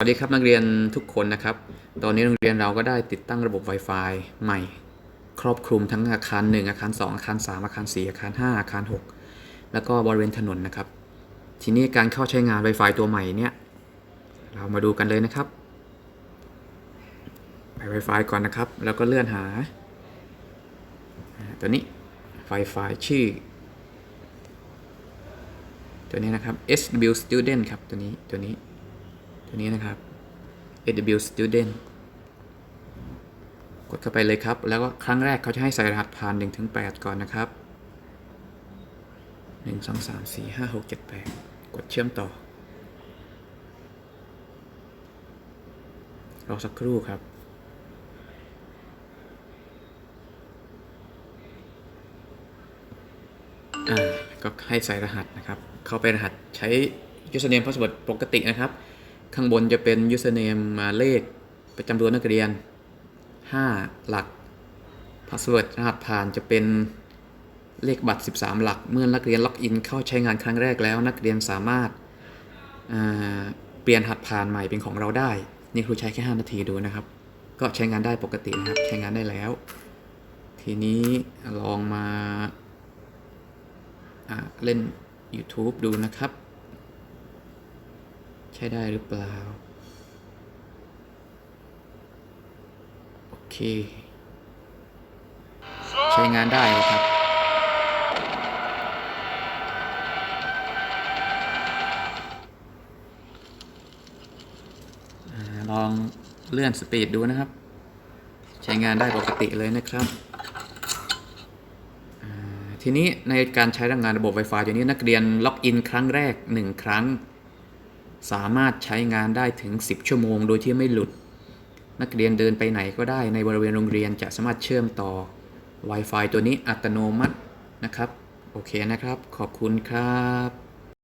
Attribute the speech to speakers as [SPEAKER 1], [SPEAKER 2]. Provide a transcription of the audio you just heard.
[SPEAKER 1] สวัสดีครับนักเรียนทุกคนนะครับ ตอนนี้โรงเรียนเราก็ได้ติดตั้งระบบ Wi-Fi ใหม่ ครอบคลุมทั้งอาคาร 1 อาคาร 2 อาคาร 3 อาคาร 4 อาคาร 5 อาคาร 6 แล้วก็บริเวณถนนนะครับ ทีนี้การเข้าใช้งาน Wi-Fi ตัวใหม่เนี่ย เรามาดูกันเลยนะครับ ไป Wi-Fi ก่อนนะครับ แล้วก็เลื่อนหาอ่าตัวนี้ Wi-Fi ชื่อ ตัวนี้นะครับ SW Student ครับตัวนี้ตัวนี้ ตัวนี้นะครับ AW Student กดเข้าไปเลยครับ แล้วก็ครั้งแรกเขาจะให้ใส่รหัสผ่าน1ถึง8ก่อนนะครับ 1 2 3 4 5 6 7 8 กดเชื่อมต่อ รอสักครู่ครับอ่าก็ให้ใส่รหัสนะครับ เข้าไปรหัสใช้ username password ปกตินะครับ ข้างบนจะเป็น username มาเลขประจำตัวนักเรียน 5 หลัก password รหัสผ่านจะเป็นเลขบัตร 13 หลัก เมื่อนักเรียนล็อกอินเข้าใช้งานครั้งแรกแล้ว นักเรียนสามารถเปลี่ยนรหัสผ่านใหม่เป็นของเราได้ นี่ครูใช้แค่ 5 นาทีดูนะครับ ก็ใช้งานได้ปกตินะครับ ใช้งานได้แล้ว ทีนี้ลองมาเล่น YouTube ดูนะครับ ช้ได้หรือเปล่า โอเค ใช้งานได้เลยครับอลองเลื่อนสปีดดูนะครับ ใช้งานได้ปกติเลยนะครับ ทีนี้ในการใช้รังานระบบ Wi-Fi ตัวนี้นักเรียนล็อกอินครั้งแรก 1 ครั้ง สามารถใช้งานได้ถึง 10 ชั่วโมง โดยที่ไม่หลุด นักเรียนเดินไปไหนก็ได้ในบริเวณโรงเรียนจะสามารถเชื่อมต่อ Wi-Fi ตัวนี้อัตโนมัตินะครับ โอเคนะครับ ขอบคุณครับ